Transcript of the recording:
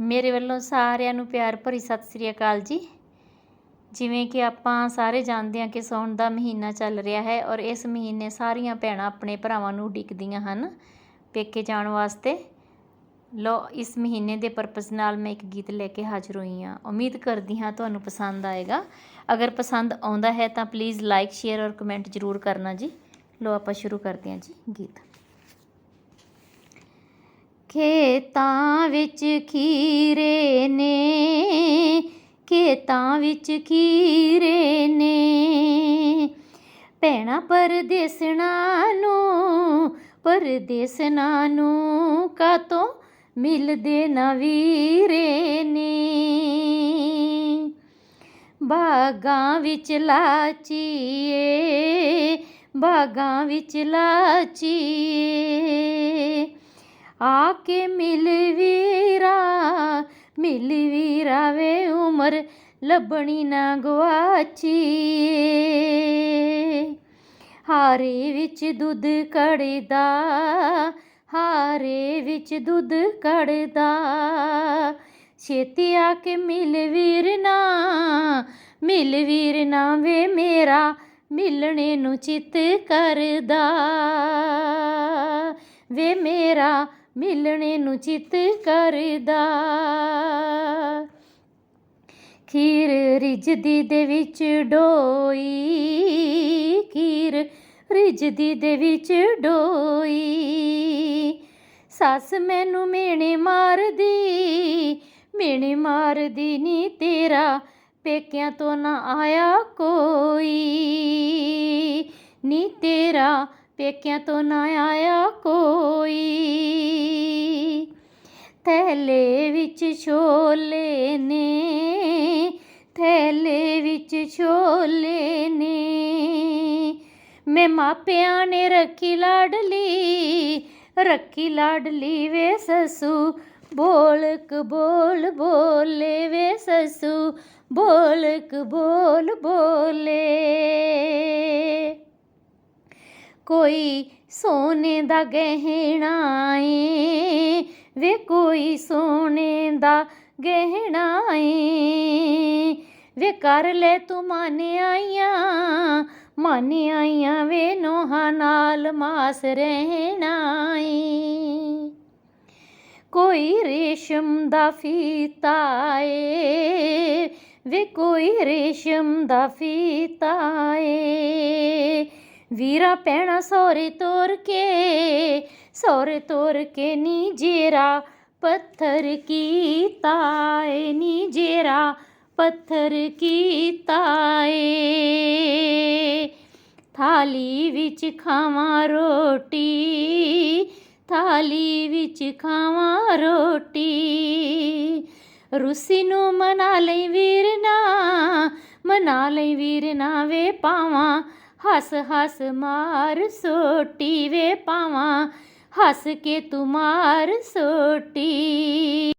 ਮੇਰੇ ਵੱਲੋਂ ਸਾਰਿਆਂ ਨੂੰ ਪਿਆਰ ਭਰੀ ਸਤਿ ਸ੍ਰੀ ਅਕਾਲ ਜੀ। ਜਿਵੇਂ ਕਿ ਆਪਾਂ ਸਾਰੇ ਜਾਣਦੇ ਹਾਂ ਕਿ ਸਾਉਣ ਦਾ ਮਹੀਨਾ ਚੱਲ ਰਿਹਾ ਹੈ ਔਰ ਇਸ ਮਹੀਨੇ ਸਾਰੀਆਂ ਭੈਣਾਂ ਆਪਣੇ ਭਰਾਵਾਂ ਨੂੰ ਉਡੀਕਦੀਆਂ ਹਨ ਪੇਕੇ ਜਾਣ ਵਾਸਤੇ। ਲੋ ਇਸ ਮਹੀਨੇ ਦੇ ਪਰਪਸ ਨਾਲ ਮੈਂ ਇੱਕ ਗੀਤ ਲੈ ਕੇ ਹਾਜ਼ਰ ਹੋਈ ਹਾਂ। ਉਮੀਦ ਕਰਦੀ ਹਾਂ ਤੁਹਾਨੂੰ ਪਸੰਦ ਆਏਗਾ। ਅਗਰ ਪਸੰਦ ਆਉਂਦਾ ਹੈ ਤਾਂ ਪਲੀਜ਼ ਲਾਈਕ ਸ਼ੇਅਰ ਔਰ ਕਮੈਂਟ ਜ਼ਰੂਰ ਕਰਨਾ ਜੀ। ਲੋ ਆਪਾਂ ਸ਼ੁਰੂ ਕਰਦੇ ਹਾਂ ਜੀ ਗੀਤ। ਖੇਤਾਂ ਵਿੱਚ ਖੀਰੇ ਨੇ, ਖੇਤਾਂ ਵਿੱਚ ਖੀਰੇ ਨੇ। ਭੈਣਾ ਪਰਦੇਸਣਾ ਨੂੰ ਪਰਦੇਸਣਾ ਨੂੰ ਕਾਤੋਂ ਮਿਲਦੇ ਨਾ ਵੀਰੇ ਨੇ? ਬਾਗਾਂ ਵਿੱਚ ਲਾਚੀਏ, ਬਾਗਾਂ ਵਿੱਚ ਲਾਚੀਏ। ਆ ਕੇ ਮਿਲ ਵੀਰਾ ਮਿਲ ਵੀਰਾ ਵੇ ਉਮਰ ਲੱਭਣੀ ਨਾ ਗਵਾਚੀਏ ਹਾਰੇ ਵਿੱਚ ਦੁੱਧ ਕੜਦਾ, ਹਾਰੇ ਵਿੱਚ ਦੁੱਧ ਕੜਦਾ। ਛੇਤੀ ਆ ਕੇ ਮਿਲ ਵੀਰ ਨਾ, ਮਿਲ ਵੀਰ ਨਾ ਵੇ ਮੇਰਾ, ਮਿਲਣੇ ਨੂੰ ਚਿੱਤ ਕਰਦਾ। ਵੇ ਮੇਰਾ ਮਿਲਣੇ ਨੂੰ ਚਿੱਤ ਕਰਦਾ। ਖੀਰ ਰਿਜਦੀ ਦੇ ਵਿੱਚ ਡੋਈ, ਖੀਰ ਰਿਜਦੀ ਦੇ ਵਿੱਚ ਡੋਈ। ਸੱਸ ਮੈਨੂੰ ਮੇਣੇ ਮਾਰਦੀ ਮੇਣੇ ਮਾਰਦੀ ਨੀ ਤੇਰਾ, ਪੇਕਿਆਂ ਤੋਂ ਨਾ ਆਇਆ ਕੋਈ। ਨੀ ਤੇਰਾ ਪੇਕਿਆਂ ਤੋਂ ਨਾ ਆਇਆ ਕੋਈ। ਥੈਲੇ ਵਿੱਚ ਛੋਲੇ ਨੇ, ਥੈਲੇ ਵਿੱਚ ਛੋਲੇ ਨੇ। ਮੈਂ ਮਾਪਿਆਂ ਨੇ ਰੱਖੀ ਲਾਡਲੀ ਰੱਖੀ ਲਾਡਲੀ ਵੇ ਸਸੂ। ਬੋਲਕ ਬੋਲ ਬੋਲੇ ਵੇ ਸਸੂ, ਬੋਲਕ ਬੋਲ ਬੋਲੇ। ਕੋਈ ਸੋਨੇ ਦਾ ਗਹਿਣਾ ਏ, ਵੇ ਕੋਈ ਸੋਨੇ ਦਾ ਗਹਿਣਾ ਏ। ਵੇ ਕਰ ਲੈ ਤੂੰ ਮਨ ਆਈਆਂ ਮਨ ਆਈਆਂ ਵੇ ਨੋਹਾਂ ਨਾਲ ਮਾਸ ਰਹਿਣਾ ਏ। ਕੋਈ ਰੇਸ਼ਮ ਦਾ ਫੀਤਾ ਏ, ਵੇ ਕੋਈ ਰੇਸ਼ਮ ਦਾ ਫੀਤਾ ਏ। ਵੀਰਾ ਪੈਣਾ ਸੋਰੇ ਤੋਰ ਕੇ, ਸੋਰੇ ਤੋਰ ਕੇ ਨੀ ਜੇਰਾ, ਪੱਥਰ ਕੀਤਾ ਏ ਨੀ ਜੇਰਾ, ਪੱਥਰ ਕੀਤਾ ਏ। ਥਾਲੀ ਵਿੱਚ ਖਾਵਾਂ ਰੋਟੀ, ਥਾਲੀ ਵਿੱਚ ਖਾਵਾਂ ਰੋਟੀ। ਰੁਸੀ ਨੂੰ ਮਨਾ ਲਈ ਵੀਰ ਨਾ, ਮਨਾ ਲਈ ਵੀਰ ਨਾ ਵੇ ਪਾਵਾਂ ਹੱਸ ਹੱਸ ਮਾਰ ਸੋਟੀ ਵੇ ਪਾਵਾਂ ਹੱਸ ਕੇ ਤੂੰ ਮਾਰ ਸੋਟੀ।